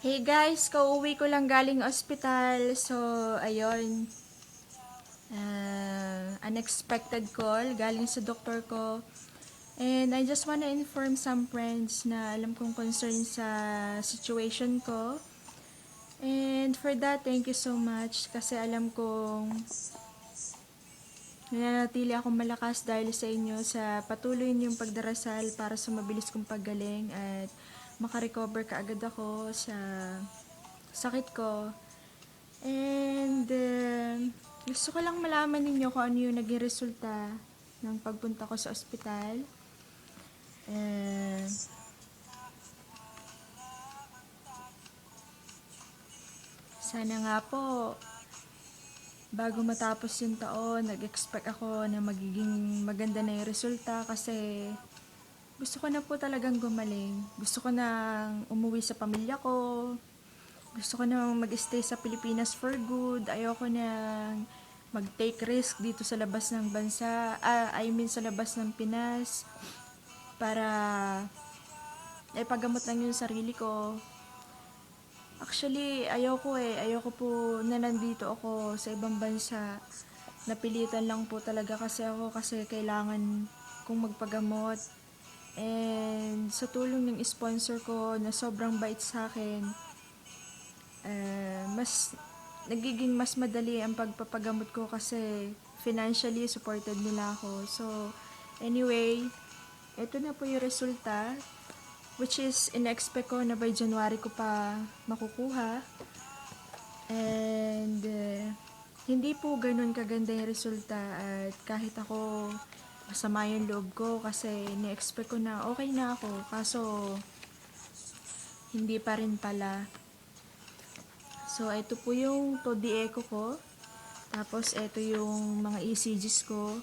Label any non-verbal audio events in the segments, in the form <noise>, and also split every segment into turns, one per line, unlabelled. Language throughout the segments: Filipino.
Hey guys, kauwi ko lang galing ospital. So, ayun. Uh, unexpected call galing sa doktor ko. And I just wanna inform some friends na alam kong concern sa situation ko. And for that, thank you so much kasi alam kong nananatili akong malakas dahil sa inyo sa patuloy niyong pagdarasal para sa mabilis kong paggaling at makarecover ka agad ako sa sakit ko. And uh, gusto ko lang malaman ninyo kung ano yung naging resulta ng pagpunta ko sa ospital. Uh, sana nga po, bago matapos yung taon, nag-expect ako na magiging maganda na yung resulta kasi gusto ko na po talagang gumaling. Gusto ko nang umuwi sa pamilya ko. Gusto ko nang mag-stay sa Pilipinas for good. Ayoko nang mag-take risk dito sa labas ng bansa. Ah, I mean sa labas ng Pinas. Para ay pagamot lang yung sarili ko. Actually, ayoko eh. Ayoko po na nandito ako sa ibang bansa. Napilitan lang po talaga kasi ako kasi kailangan kong magpagamot. And sa tulong ng sponsor ko na sobrang bait sa akin, eh, mas nagiging mas madali ang pagpapagamot ko kasi financially supported nila ako. So, anyway, ito na po yung resulta which is in-expect ko na by January ko pa makukuha. And eh, hindi po ganun kaganda yung resulta at kahit ako masama yung loob ko kasi ni-expect ko na okay na ako kaso hindi pa rin pala. So, ito po yung Todi Echo ko. Tapos, ito yung mga ECGs ko.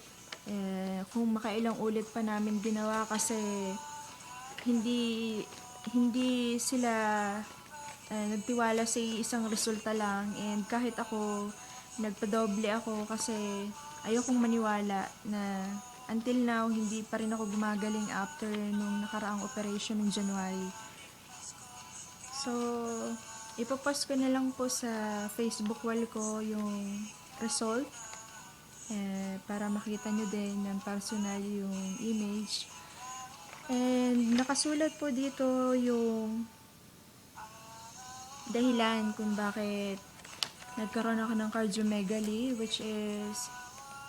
Eh, kung makailang ulit pa namin ginawa kasi hindi hindi sila eh, nagtiwala sa isang resulta lang and kahit ako nagpadoble ako kasi ayokong maniwala na until now hindi pa rin ako gumagaling after nung nakaraang operation ng January. So, ipopost ko na lang po sa Facebook wall ko yung result eh, para makita nyo din ng personal yung image. And nakasulat po dito yung dahilan kung bakit nagkaroon ako ng cardiomegaly which is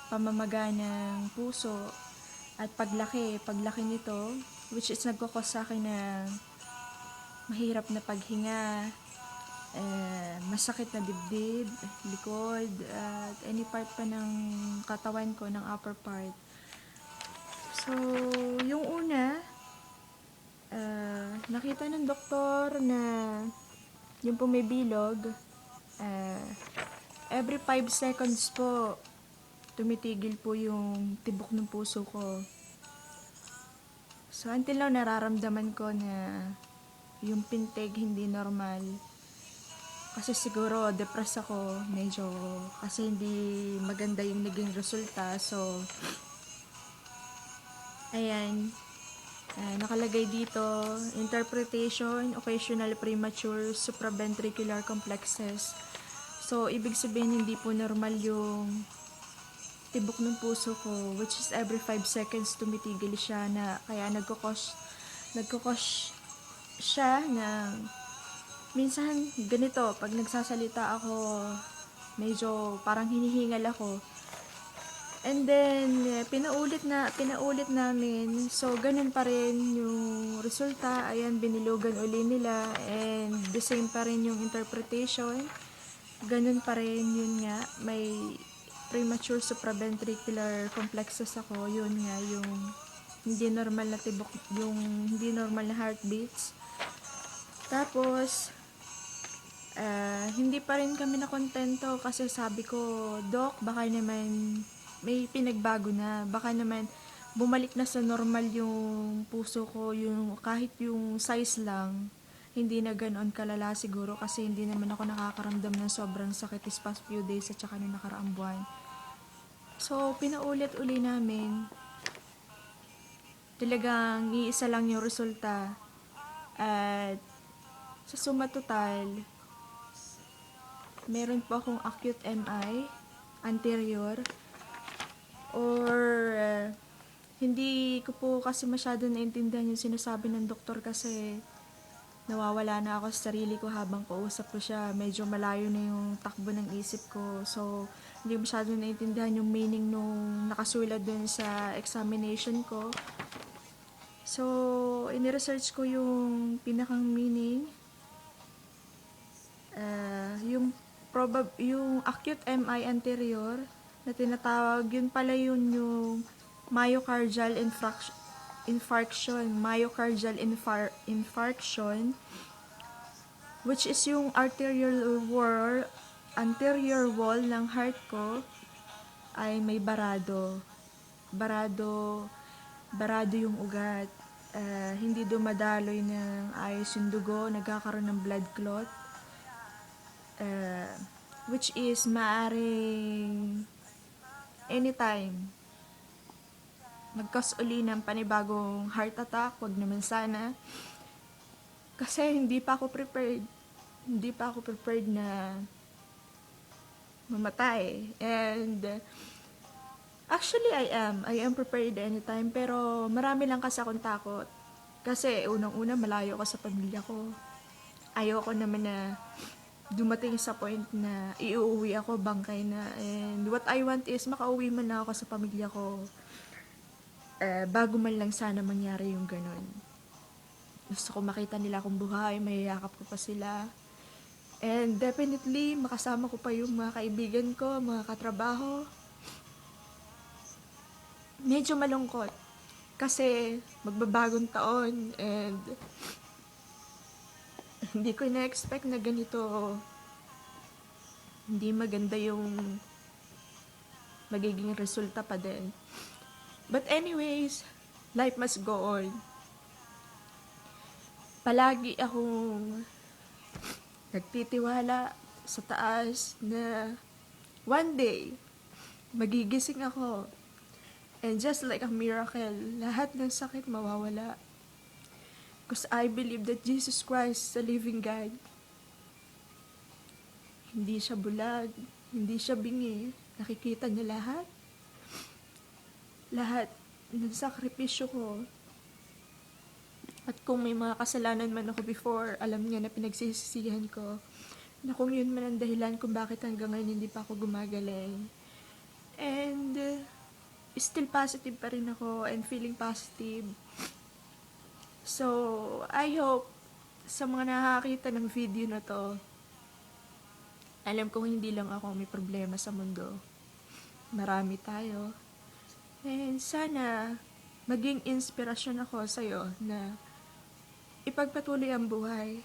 pamamaga ng puso at paglaki, paglaki nito which is nagkakos sa akin ng mahirap na paghinga eh, masakit na dibdib, likod, at any part pa ng katawan ko, ng upper part. So, yung una, uh, nakita ng doktor na yung po may bilog, uh, every 5 seconds po, tumitigil po yung tibok ng puso ko. So, until now, nararamdaman ko na yung pintig hindi normal. Kasi siguro, depressed ako. Medyo, kasi hindi maganda yung naging resulta. So, ayan. Uh, nakalagay dito, interpretation, occasional premature supraventricular complexes. So, ibig sabihin, hindi po normal yung tibok ng puso ko, which is every 5 seconds tumitigil siya na, kaya nagkukos, nagkukos siya ng minsan ganito, pag nagsasalita ako, medyo parang hinihingal ako. And then, pinaulit na, pinaulit namin. So, ganun pa rin yung resulta. Ayan, binilugan uli nila. And the same pa rin yung interpretation. Ganun pa rin yun nga. May premature supraventricular complexes ako. Yun nga, yung hindi normal na tibok, yung hindi normal na heartbeats. Tapos, uh, hindi pa rin kami nakontento kasi sabi ko, Doc, baka naman may pinagbago na. Baka naman bumalik na sa normal yung puso ko, yung kahit yung size lang, hindi na ganoon kalala siguro kasi hindi naman ako nakakaramdam ng sobrang sakit this past few days at saka nung nakaraang buwan. So, pinaulit uli namin. Talagang iisa lang yung resulta. At Sa suma total, meron po akong acute MI anterior or uh, hindi ko po kasi masyado naintindihan yung sinasabi ng doktor kasi nawawala na ako sa sarili ko habang kausap ko siya. Medyo malayo na yung takbo ng isip ko. So, hindi masyado naintindihan yung meaning nung nakasulat dun sa examination ko. So, iniresearch ko yung pinakang meaning. Uh, yung probab yung acute MI anterior na tinatawag, yun pala yun yung myocardial infarction infarction, myocardial infar- infarction, which is yung arterial wall, anterior wall ng heart ko ay may barado. Barado, barado yung ugat. Ah, hindi dumadaloy ng ayos yung dugo, nagkakaroon ng blood clot. Ah, which is maaring anytime magkas uli ng panibagong heart attack, wag naman sana. Kasi hindi pa ako prepared. Hindi pa ako prepared na mamatay. And actually I am. I am prepared anytime. Pero marami lang kasi akong takot. Kasi unang-una malayo ako sa pamilya ko. Ayoko naman na dumating sa point na iuwi ako bangkay na. And what I want is makauwi man ako sa pamilya ko eh, bago man lang sana mangyari yung ganun. Gusto ko makita nila akong buhay, mayayakap ko pa sila. And definitely, makasama ko pa yung mga kaibigan ko, mga katrabaho. Medyo malungkot. Kasi magbabagong taon and <laughs> hindi ko na-expect na ganito hindi maganda yung magiging resulta pa din. But anyways, life must go on. Palagi akong nagtitiwala sa taas na one day, magigising ako. And just like a miracle, lahat ng sakit mawawala. Because I believe that Jesus Christ is a living God. Hindi siya bulag, hindi siya bingi. Nakikita niya lahat lahat ng sakripisyo ko. At kung may mga kasalanan man ako before, alam niya na pinagsisisihan ko. Na kung yun man ang dahilan kung bakit hanggang ngayon hindi pa ako gumagaling. And uh, still positive pa rin ako and feeling positive. So, I hope sa mga nakakita ng video na to, alam kong hindi lang ako may problema sa mundo. Marami tayo. And sana maging inspirasyon ako sa iyo na ipagpatuloy ang buhay.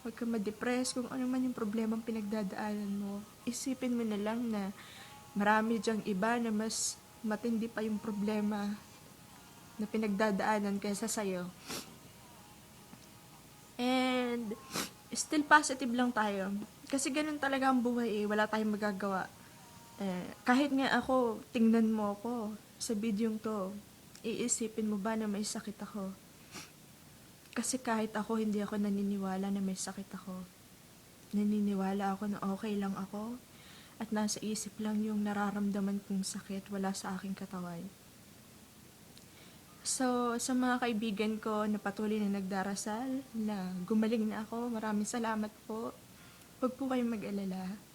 Huwag ka ma-depress kung ano man yung problemang pinagdadaanan mo. Isipin mo na lang na marami diyang iba na mas matindi pa yung problema na pinagdadaanan kaysa sa'yo. And still positive lang tayo. Kasi ganun talaga ang buhay eh. Wala tayong magagawa eh, kahit nga ako, tingnan mo ako sa bidyong to, iisipin mo ba na may sakit ako? Kasi kahit ako, hindi ako naniniwala na may sakit ako. Naniniwala ako na okay lang ako at nasa isip lang yung nararamdaman kong sakit wala sa aking katawan. So, sa mga kaibigan ko na patuloy na nagdarasal, na gumaling na ako, maraming salamat po. Huwag po kayong mag-alala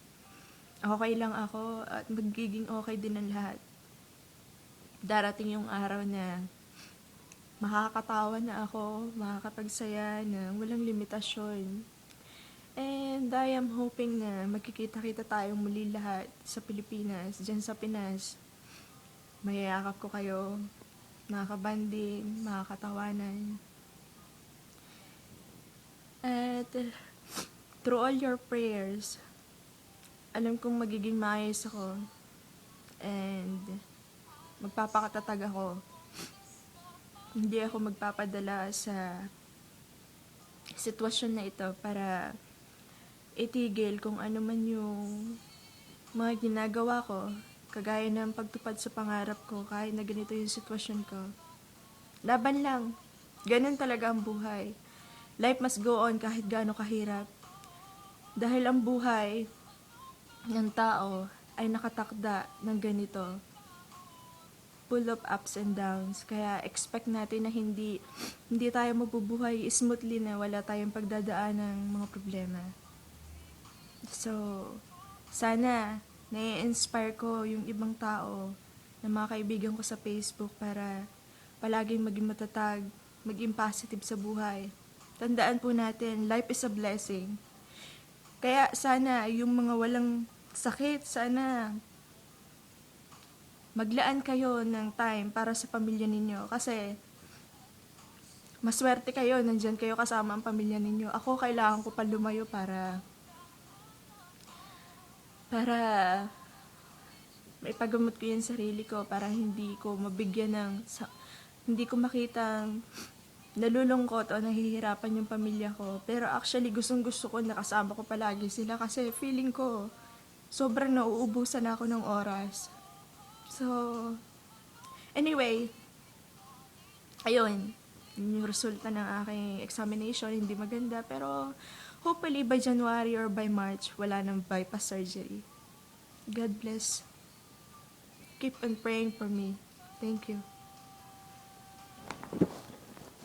okay lang ako at magiging okay din ang lahat. Darating yung araw na makakatawa na ako, makakapagsaya na walang limitasyon. And I am hoping na magkikita-kita tayong muli lahat sa Pilipinas, dyan sa Pinas. Mayayakap ko kayo, makakabanding, makakatawanan. At through all your prayers, alam kong magiging maayos ako. And magpapakatatag ako. Hindi ako magpapadala sa sitwasyon na ito para itigil kung ano man yung mga ginagawa ko, kagaya ng pagtupad sa pangarap ko kahit na ganito yung sitwasyon ko. Laban lang. Ganun talaga ang buhay. life must go on kahit gaano kahirap. Dahil ang buhay ng tao ay nakatakda ng ganito. Full of ups and downs. Kaya expect natin na hindi hindi tayo mabubuhay smoothly na wala tayong pagdadaan ng mga problema. So, sana nai-inspire ko yung ibang tao na mga kaibigan ko sa Facebook para palaging maging matatag, maging positive sa buhay. Tandaan po natin, life is a blessing. Kaya sana yung mga walang sakit, sana maglaan kayo ng time para sa pamilya ninyo. Kasi maswerte kayo, nandyan kayo kasama ang pamilya ninyo. Ako, kailangan ko pa lumayo para para maipagamot ko yung sarili ko para hindi ko mabigyan ng sa, hindi ko makitang nalulungkot o nahihirapan yung pamilya ko. Pero actually, gustong gusto ko nakasama ko palagi sila kasi feeling ko sobrang nauubusan na ako ng oras. So, anyway, ayun, yun yung resulta ng aking examination, hindi maganda. Pero, hopefully by January or by March, wala nang bypass surgery. God bless. Keep on praying for me. Thank you.